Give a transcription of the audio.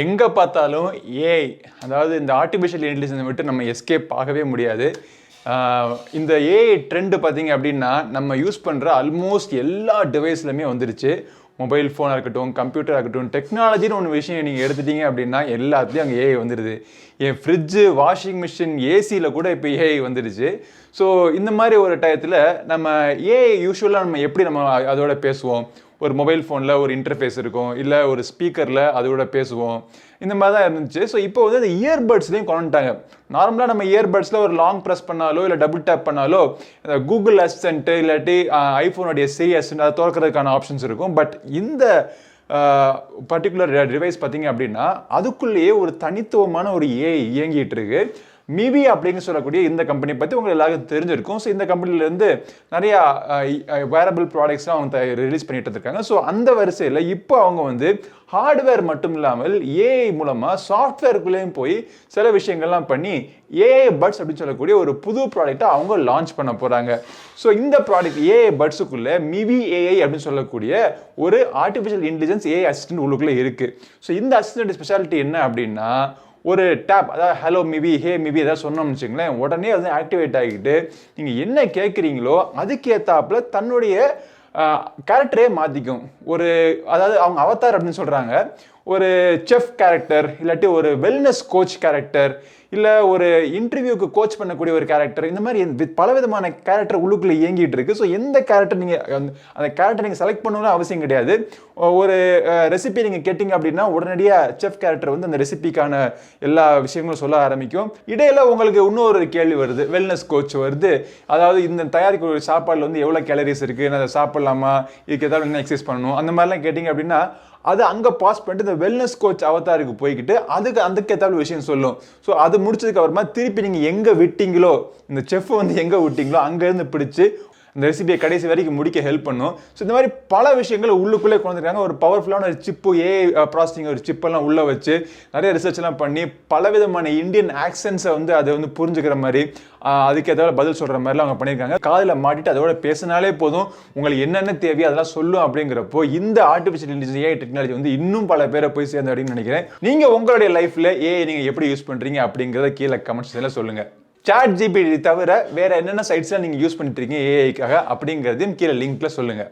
எங்கே பார்த்தாலும் ஏஐ அதாவது இந்த ஆர்டிஃபிஷியல் இன்டெலிஜென்ஸை விட்டு நம்ம எஸ்கேப் ஆகவே முடியாது. இந்த ஏஐ ட்ரெண்டு பார்த்தீங்க அப்படின்னா நம்ம யூஸ் பண்ணுற ஆல்மோஸ்ட் எல்லா டிவைஸ்லையுமே வந்துருச்சு. மொபைல் ஃபோனாக இருக்கட்டும் கம்ப்யூட்டராக இருக்கட்டும் டெக்னாலஜின்னு ஒன்று விஷயம் நீங்கள் எடுத்துட்டீங்க அப்படின்னா எல்லாத்துலேயும் அங்கே ஏஐ வந்துடுது என் ஃப்ரிட்ஜு வாஷிங் மிஷின் ஏசியில் கூட இப்போ ஏஐ வந்துடுச்சு ஸோ இந்த மாதிரி ஒரு டயத்தில் நம்ம ஏஐ யூஸ்வலாக நம்ம எப்படி நம்ம அதோட பேசுவோம்? ஒரு மொபைல் ஃபோனில் ஒரு இன்டர்ஃபேஸ் இருக்கும் இல்லை ஒரு ஸ்பீக்கரில் அதோட பேசுவோம். இந்த மாதிரி தான் இருந்துச்சு. ஸோ இப்போ வந்து அந்த இயர்பட்ஸ்லேயும் கொண்டுட்டாங்க. நார்மலாக நம்ம இயர்பட்ஸில் ஒரு லாங் ப்ரெஸ் பண்ணாலோ இல்லை டபுள் டேப் பண்ணாலோ இந்த கூகுள் அசிஸ்டன்ட்டு இல்லாட்டி ஐஃபோனுடைய சிரி அசிஸ்டன்ட் அதை திறக்கிறதுக்கான ஆப்ஷன்ஸ் இருக்கும். பட் இந்த பர்டிகுலர் டிவைஸ் பார்த்தீங்க அப்படின்னா அதுக்குள்ளேயே ஒரு தனித்துவமான ஒரு ஏஐ இயங்கிட்டு இருக்கு. மிவி அப்படின்னு சொல்லக்கூடிய இந்த கம்பெனி பற்றி உங்களுக்கு எல்லாருக்கும் தெரிஞ்சிருக்கும். ஸோ இந்த கம்பெனிலேருந்து நிறையா வேரபிள் ப்ராடக்ட்ஸ்லாம் அவங்க ரிலீஸ் பண்ணிட்டு இருக்காங்க. ஸோ அந்த வரிசையில் இப்போ அவங்க வந்து ஹார்ட்வேர் மட்டும் இல்லாமல் ஏஐ மூலமாக சாஃப்ட்வேருக்குள்ளேயும் போய் சில விஷயங்கள்லாம் பண்ணி ஏஐ பட்ஸ் அப்படின்னு சொல்லக்கூடிய ஒரு புது ப்ராடக்ட்டை அவங்க லான்ச் பண்ண போகிறாங்க ஸோ இந்த ப்ராடக்ட் ஏஐ பட்ஸுக்குள்ளே மிவி ஏஐ அப்படின்னு சொல்லக்கூடிய ஒரு ஆர்டிஃபிஷியல் இன்டெலிஜென்ஸ் ஏஐ அசிஸ்டன்ட் உள்ளுக்குள்ளே இருக்குது ஸோ இந்த அசிஸ்டன்ட் ஸ்பெஷாலிட்டி என்ன அப்படின்னா ஒரு டேப் அதாவது ஹலோ மிபி ஹே மிபி ஏதாவது சொன்னோம்னு வச்சுங்களேன் உடனே அது ஆக்டிவேட் ஆகிட்டு நீங்கள் என்ன கேட்குறீங்களோ அதுக்கேற்றாப்புல தன்னுடைய கேரக்டரே மாற்றிக்கும் ஒரு அதாவது அவங்க அவத்தார் அப்படின்னு சொல்கிறாங்க ஒரு செஃப் கேரக்டர் இல்லாட்டி ஒரு வெல்னஸ் கோச் கேரக்டர் இல்லை ஒரு இன்டர்வியூக்கு கோச் பண்ணக்கூடிய ஒரு கேரக்டர் இந்த மாதிரி வி- பலவிதமான கேரக்டர் உள்ளுக்குள்ளே இயங்கிட்டு இருக்கு. ஸோ எந்த கேரக்டர் நீங்கள் அந்த கேரக்டர் நீங்கள் செலக்ட் பண்ணணும்னு அவசியம் கிடையாது. ஒரு ரெசிபி நீங்கள் கேட்டிங்க அப்படின்னா உடனடியாக செஃப் கேரக்டர் வந்து அந்த ரெசிபிக்கான எல்லா விஷயங்களும் சொல்ல ஆரம்பிக்கும். இடையில உங்களுக்கு இன்னொரு கேள்வி வருது வெல்னஸ் கோச் வருது. அதாவது இந்த தயாரிக்கக்கூடிய சாப்பாடில் வந்து எவ்வளோ கேலரிஸ் இருக்குது நான் அதை சாப்பிட்லாமா இதுக்கு ஏதாவது என்ன எக்ஸசைஸ் பண்ணணும் அந்த மாதிரிலாம் கேட்டிங்க அப்படின்னா அது அங்கே பாஸ் பண்ணிட்டு இந்த வெல்னஸ் கோச் அவதாருக்கு போய்கிட்டு அதுக்கு அதுக்கு ஏதாவது விஷயம் சொல்லும். ஸோ அது முடிச்சதுக்கு அப்புறமா திருப்பி நீங்கள் எங்கே விட்டீங்களோ இந்த செஃப் வந்து எங்கே விட்டீங்களோ அங்கேருந்து பிடிச்சி அந்த ரெசிபியை கடைசி வரைக்கும் முடிக்க ஹெல்ப் பண்ணும். ஸோ இந்த மாதிரி பல விஷயங்களை உள்ளுக்குள்ளே கொண்டுருக்காங்க ஒரு பவர்ஃபுல்லான ஒரு சிப்பு ஏ ப்ராசஸிங் ஒரு சிப்பெல்லாம் உள்ளே வச்சு நிறைய ரிசர்ச்லாம் பண்ணி பலவிதமான இந்தியன் ஆக்சன்ஸை வந்து அதை வந்து புரிஞ்சுக்கிற மாதிரி uh, அதுக்கு ஏதாவது பதில் சொல்கிற மாதிரிலாம் அவங்க பண்ணியிருக்காங்க. காதில் மாட்டிட்டு அதோட பேசினாலே போதும். உங்களுக்கு என்னென்ன தேவையோ அதெல்லாம் சொல்லும் அப்படிங்கிறப்போ இந்த ஆர்டிஃபிஷியல் இன்டெலிஜென்ஸ் ஏஐ டெக்னாலஜி வந்து இன்னும் பல பேரை போய் சேர்ந்து அப்படின்னு நினைக்கிறேன். நீங்கள் உங்களுடைய லைஃப்பில் ஏஐ நீங்கள் எப்படி யூஸ் பண்ணுறீங்க அப்படிங்கிறத கீழே கமெண்ட்ஸில் சொல்லுங்கள் சாட் ஜிபிடி தவிர வேறு என்னென்ன சைட்ஸ்லாம் நீங்கள் யூஸ் பண்ணிட்டு இருக்கீங்க ஏஐக்காக அப்படிங்கிறதையும் கீழே லிங்க்ல சொல்லுங்கள்